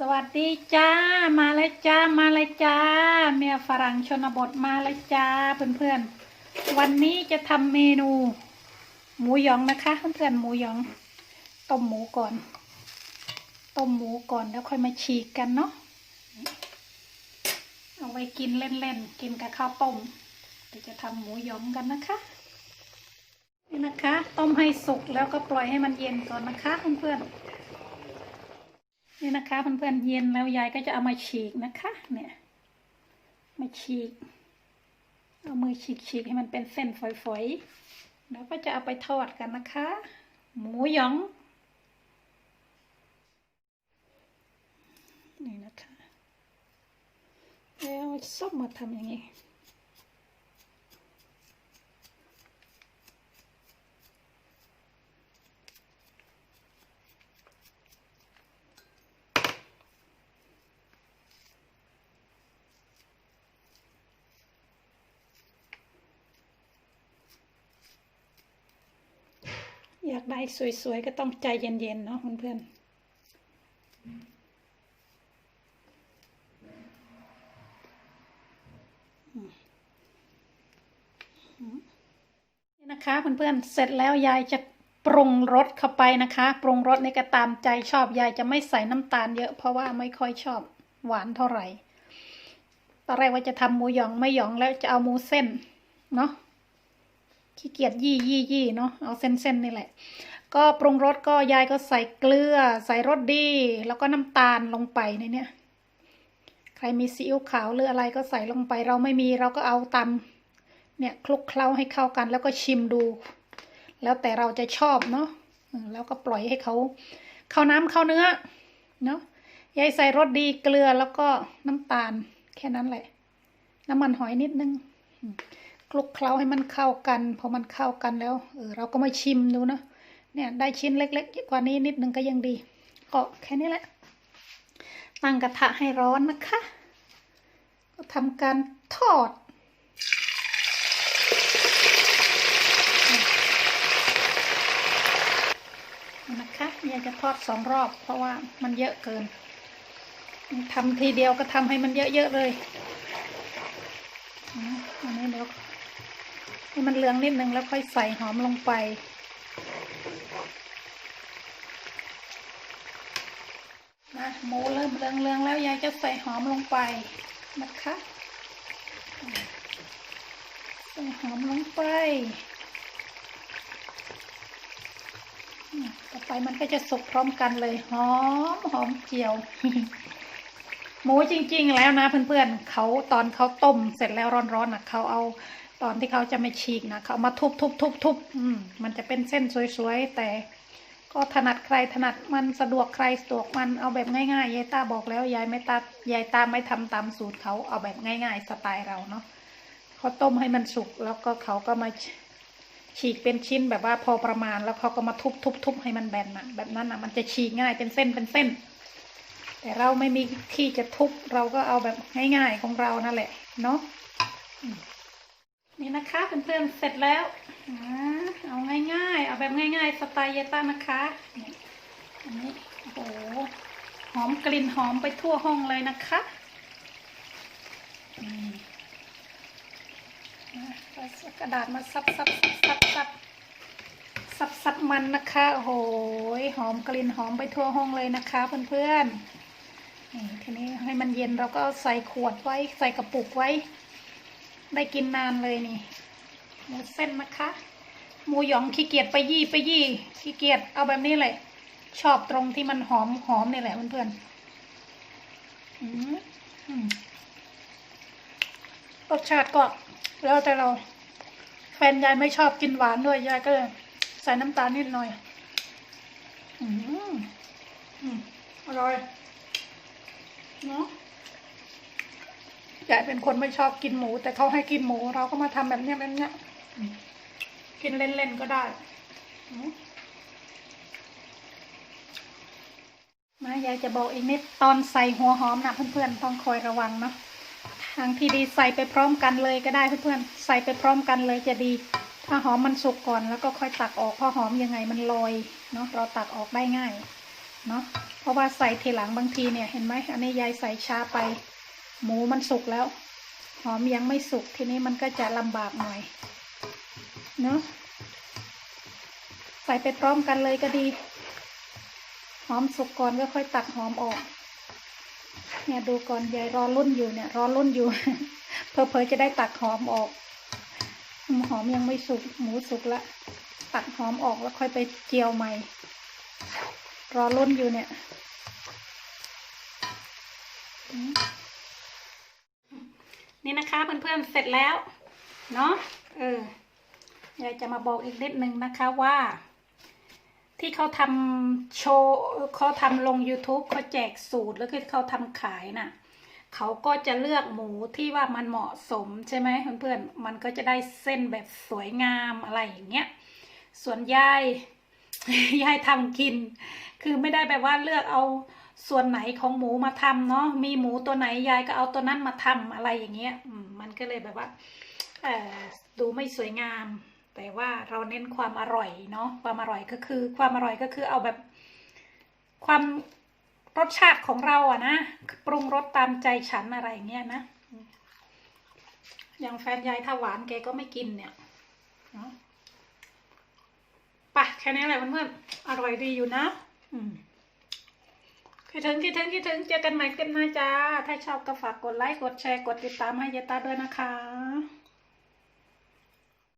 สวัสดีจ้ามาเลยจ้ามาเลยจ้าเมียฝรั่งชนบทมาเลยจ้าเพื่อนๆ วันนี้จะทำเมนู หมูหยองนะคะเพื่อนๆหมูหยองต้มหมูก่อนต้มหมูก่อนแล้วค่อยมาฉีกกันเนาะเอาไว้กินเล่นๆกินกับข้าวต้มเดี๋ยวจะทำหมูหยองกันนะคะนี่นะคะ ต้มให้สุกแล้วก็ปล่อยให้มันเย็นก่อนนะคะเพื่อนๆ นี่นะคะเพื่อนๆเย็นแล้วยายก็จะเอามาฉีกนะคะ เนี่ย มาฉีก เอามือฉีกฉีกให้มันเป็นเส้นฝอยๆ แล้วก็จะเอาไปทอดกันนะคะ หมูหยอง นี่นะคะ แล้วส้มมาทำอย่างนี้ากได้สวยๆ ก็ต้องใจเย็นๆ เนาะเพื่อนๆนี่นะคะเพื่อนๆ เสร็จแล้วยายจะปรุงรสเข้าไปนะคะ ปรุงรสในกระตามใจชอบยายจะไม่ใส่น้ำตาลเยอะเพราะว่าไม่ค่อยชอบหวานเท่าไหร่ ตอนแรกว่าจะทำหมูหยองไม่หยองแล้วจะเอาหมูเส้นเนาะ ขี้เกียจยี่ยี่ยี่เนาะเอาเส้นๆนี่แหละ ก็ปรุงรสก็ยายก็ใส่เกลือ ใส่รสดี แล้วก็น้ำตาลลงไปในเนี้ยใครมีซีอิ๊วขาวหรืออะไรก็ใส่ลงไป เราไม่มีเราก็เอาตำเนี่ยคลุกเคล้าให้เข้ากัน แล้วก็ชิมดู แล้วแต่เราจะชอบเนาะแล้วก็ปล่อยให้เขาเข้าน้ำเข้าเนื้อเนาะยายใส่รสดีเกลือแล้วก็น้ำตาลแค่นั้นแหละ น้ำมันหอยนิดนึง ลุกเคล้าให้มันเข้ากัน พอมันเข้ากันแล้ว เออเราก็มาชิมดูนะ เนี่ยได้ชิ้นเล็กๆกว่านี้นิดนึงก็ยังดี ก็แค่นี้แหละ ตั้งกระทะให้ร้อนนะคะ ก็ทำการทอด นะคะอยากจะทอดสองรอบ เพราะว่ามันเยอะเกินทำทีเดียวก็ทำให้มันเยอะๆเลยอันนี้เดี๋ยว ให้มันเหลืองนิดนึงแล้วค่อยใส่หอมลงไปนะหมูเริ่มเหลืองๆแล้วยายจะใส่หอมลงไปนะคะใส่หอมลงไปต่อไปมันก็จะสุกพร้อมกันเลยหอมหอมเจียว หมูจริง ๆ แล้วนะเพื่อนๆเขาตอนเขาต้มเสร็จแล้วร้อนๆนะเขาเอาตอนที่เขาจะไม่ฉีกนะเขามาทุบทุบทุบทุบอืมมันจะเป็นเส้นสวยๆ แต่ก็ถนัดใครถนัดมันสะดวกใครสะดวกมันเอาแบบง่ายๆยายตาบอกแล้วยายไม่ตายายตาไม่ทำตามสูตรเขาเอาแบบง่าย ๆ สไตล์เราเนาะเขาต้มให้มันสุกแล้วก็เขาก็มาฉีกเป็นชิ้นแบบว่าพอประมาณ แล้วเขาก็มาทุบทุบทุบให้มันแบนนะแบบนั้นนะมันจะฉีกง่ายเป็นเส้นเป็นเส้น แต่เราไม่มีที่จะทุบเราก็เอาแบบง่ายๆของเรานั่นแหละเนาะนี่นะคะเพื่อนๆเสร็จแล้วเอาง่ายๆ เอาแบบง่ายๆ สไตล์เยต้านะคะอันนี้โอ้โหหอมกลิ่นหอมไปทั่วห้องเลยนะคะกระดาษมาซับซับซับซับซับซับมันนะคะ โอ้โห หอมกลิ่นหอมไปทั่วห้องเลยนะคะเพื่อนๆ นี่ทีนี้ให้มันเย็นเราก็ใส่ขวดไว้ ใส่กระปุกไว้ ได้กินนานเลยนี่หมูเส้นนะคะหมูหยองขี้เกียจไปยี่ไปยี่ขี้เกียจเอาแบบนี้เลยชอบตรงที่มันหอมหอมนี่แหละเพื่อนๆรสชาติก็แล้วแต่เรา แฟนยายไม่ชอบกินหวานด้วยยายก็เลยใส่น้ำตาลนิดหน่อย อืมอร่อย เนาะยายเป็นคนไม่ชอบกินหมู แต่เขาให้กินหมูเราก็มาทำแบบเนี้ยแบบเนี้ยกินเล่นๆก็ได้มมายายจะบอกอีกนิดตอนใส่หัวหอมนะเพื่อนๆต้องคอยระวังเนาะทางที่ดีใส่ไปพร้อมกันเลยก็ได้เพื่อนๆใส่ไปพร้อมกันเลยจะดี ถ้าหอมมันสุกก่อนแล้วก็ค่อยตักออกเพราะหอมยังไงมันลอยเนาะเราตักออกได้ง่าย เนาะเพราะว่าใส่ทีหลังบางทีเนี่ยเห็นไหมอันนี้ยายใส่ช้าไป หมูมันสุกแล้ว หอมยังไม่สุกทีนี้มันก็จะลำบากหน่อยเนาะใส่ไปพร้อมกันเลยก็ดี หอมสุกก่อนก็ค่อยตักหอมออก เนี่ยดูก่อนยายรอรุ่นอยู่เนี่ย รอรุ่นอยู่ เพอเพอจะได้ตักหอมออก หอมยังไม่สุกหมูสุกละ ตักหอมออกแล้วค่อยไปเจียวใหม่ รอรุ่นอยู่เนี่ยนี่นะคะเพื่อนๆเสร็จแล้ว เนาะเออยายจะมาบอกอีกนิดนึงนะคะว่า ที่เขาทำโชว์เขาทำลง YouTube เขาแจกสูตรแล้วก็เขาทำขายน่ะเขาก็จะเลือกหมูที่ว่ามันเหมาะสมใช่ไหมเพื่อนๆมันก็จะได้เส้นแบบสวยงามอะไรอย่างเงี้ยส่วนยายยายทำกิน คือไม่ได้แบบว่าเลือกเอาส่วนไหนของหมูมาทำเนาะมีหมูตัวไหนยายก็เอาตัวนั้นมาทำอะไรอย่างเงี้ยมันก็เลยแบบว่าดูไม่สวยงาม แต่ว่าเราเน้นความอร่อยเนาะความอร่อยก็คือ ความอร่อยก็คือเอาแบบความรสชาติของเราอะนะปรุงรสตามใจฉันอะไรอย่างเงี้ยนะอย่างแฟนยายถ้าหวานแกก็ไม่กินเนี่ยเนาะปะแค่นี้แหละเพื่อนๆอร่อยดีอยู่นะ คิดถึงคิดถึงคิดถึงเจอกันใหม่กันนะจ้า ถ้าชอบก็ฝากกดไลค์ กดแชร์ กดติดตามให้ยายตาด้วยนะคะ